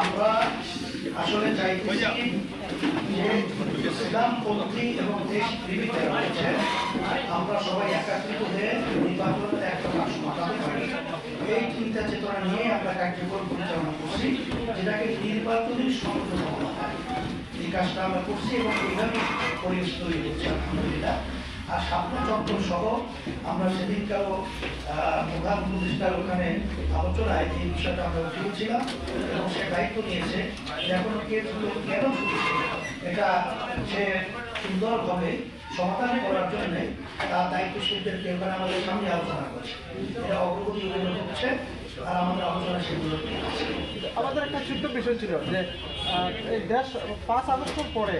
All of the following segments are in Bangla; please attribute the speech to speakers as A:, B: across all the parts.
A: আমরা আসলে চাইতেছি এবং দেশ প্রেমী যারা আমরা সবাই একাত্রিত হয়ে নির্বাচনের একটা করি এই চিন্তা চেতনা নিয়ে আমরা কার্যক্রম পরিচালনা করছি, যেটাকে নির্বাচনী সংযোগ বলা হয়। এই কাজটা আমরা করছি এবং এইভাবে পরিবেশ তৈরি করছি আর স্বপ্ন চক্র সহ আমরা সেদিনকারও প্রধান উপদেষ্টার ওখানে আলোচনায় এই বিষয়টা আমরা উঠিয়েছিলাম এবং সে দায়িত্ব নিয়েছে এখন কেসগুলো কেন এটা সে সুন্দরভাবে সমাধান করার জন্য তার দায়িত্বশীলদেরকে ওখানে আমাদের সামনে আলোচনা করছে। এটা অগ্রগতি হচ্ছে আমাদের
B: একটা ছোট্ট বিষয় ছিল যে এই দেশ, পাঁচ আগস্টের পরে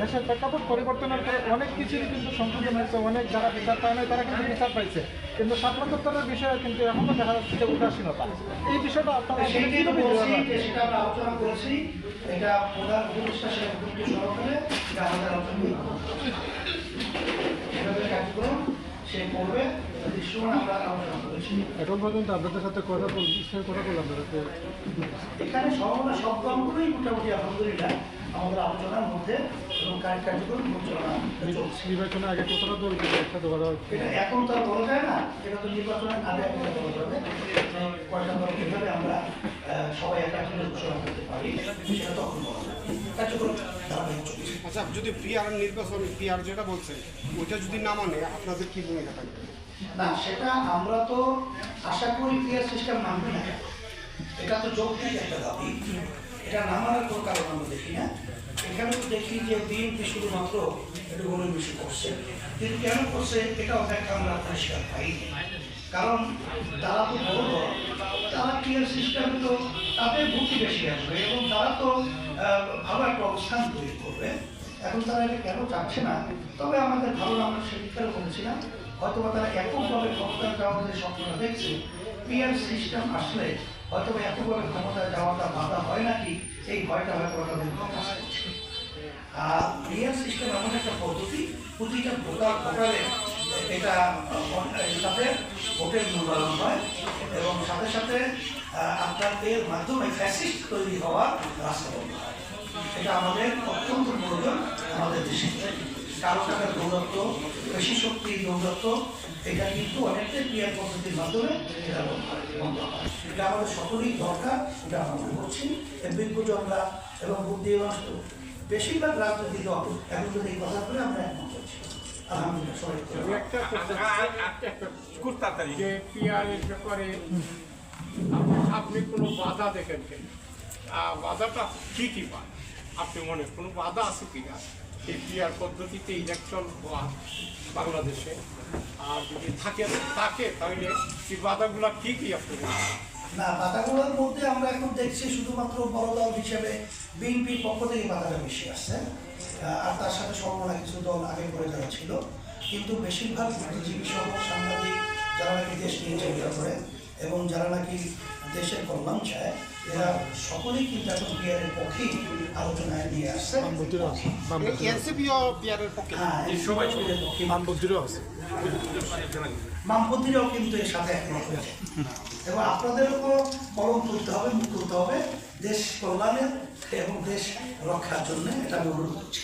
B: দেশের প্রেক্ষাপট পরিবর্তনের পরে অনেক কিছুই কিন্তু সংশোধন হয়েছে, অনেক যারা বিচার পায় না তারা কিন্তু বিচার পাইছে। কিন্তু স্বাধীনতার বিষয়ে কিন্তু এখনও দেখা যাচ্ছে যে উদাসীনতা। এই বিষয়টা আপনারা
A: সেটা আমরা আলোচনা করেছি, এটা প্রধান উপদেষ্টা সহকারে এটা আমাদের আলোচনা এভাবে কার্যক্রম সে করবে। দৃশ্যমান আমরা
B: এখন পর্যন্ত আপনাদের সাথে কথা বলছি কথা বললাম আপনাদের
A: এখানে সর্বদা সব দলগুলোই মোটামুটি আলহামদুলিল্লাহ আমাদের আলোচনার মধ্যে এবং কাজ কার্যক্রম পরিচালনা চলছে।
B: নির্বাচনের আগে কতটা দল বলা
A: এটা এখন তো আর বলা যায় না। এটা তো নির্বাচনের আগে একটা বলা যাবে কয়টা দল কীভাবে আমরা সবাই একটা ঘোষণা করতে পারি সেটা তখন বলা যাবে কার্যক্রম
C: আচ্ছা যদি পিআর নির্বাচন পিআর যেটা বলছেন ওইটা যদি না মানে আপনাদের কি ভূমিকা থাকবে?
A: না সেটা আমরা তো আশা করি ক্লিয়ার সিস্টেম মানবে না। এটা তো যৌক্তিক একটা দাবি। এটা না মানার কোনো কারণ আমরা দেখি না। এখানে তো দেখি যে বিএনপি শুধুমাত্র একটু গরু বেশি করছে। কিন্তু কেন করছে এটা অপেক্ষা আমরা পরিষ্কার পাই কারণ তারা তো বড় দল, তারা ক্লিয়ার সিস্টেমে তো তাদের ভোটই বেশি আসবে এবং তারা তো ভালো একটা অবস্থান তৈরি করবে। এখন তারা এটা কেন চাচ্ছে না? তবে আমাদের ভালো আমরা সেদিকটাও বলেছিলাম। হয়তো বা তারা এককভাবে ক্ষমতা যাওয়ার স্বপ্নটা দেখছে, পিআর সিস্টেম আসলে হয়তো বা এককভাবে ক্ষমতা যাওয়াটা বাধা হয় নাকি? এই ভয়টা হয়তো তাদের কাজ আর পিআর সিস্টেম এমন একটা পদ্ধতি, প্রতিটা ভোটার ভোটারের এটা সাথে ভোটের মূল্যায়ন হয় এবং সাথে সাথে আপনার এর মাধ্যমে ফ্যাসিস্ট তৈরি হওয়ার রাস্তা বন্ধ হয়। এটা আমাদের অত্যন্ত প্রয়োজন আমাদের দেশে। কারও টাকার দৌরত্ব বেশি শক্তির দৌরত্ব এটা কিন্তু অনেকটাই ক্রিয়ার পদ্ধতির মাধ্যমে এটা বন্ধ হয়। এটা আমাদের সকলেই দরকার এটা আমরা করছি। বিজ্ঞজনরা এবং বুদ্ধিমান বেশিরভাগ রাজনৈতিক দল এখন যদি এই কথা বলে আমরা একমত
D: ব্যাপারে আপনি- আপনি কোনো বাধা দেখেন বাধাটা কি কি পান। আপনি মনে কোনো বাধা আছে কিনা? এই পদ্ধতিতে ইলেকশন হওয়া বাংলাদেশে। আর যদি থাকে থাকে, তাহলে এই বাধাগুলো কি আপনি
A: না, বাধাগুলোর মধ্যে আমরা এখন দেখছি শুধুমাত্র বড় দল হিসেবে বিএনপির পক্ষ থেকে বাধাটা বেশি আসছে। আর তার সাথে সমমনা কিছু দল আগে করে যারা ছিল। কিন্তু বেশিরভাগ বুদ্ধিজীবী সহ সাংবাদিক যারা নাকি দেশ নিয়ে চিন্তা করে এবং যারা নাকি দেশের কল্যাণ চায় এরা সকলেই কিন্তু এখন বিয়ারের পক্ষেই আলোচনায় নিয়ে আসছে। বামপন্থীরাও কিন্তু এর সাথে একমত হয়েছে। এবং আপনাদেরও কলম তুলতে হবে মুখ তুলতে হবে। দেশ কল্যাণের এবং দেশ রক্ষার জন্য এটা আমি অনুরোধ করছি।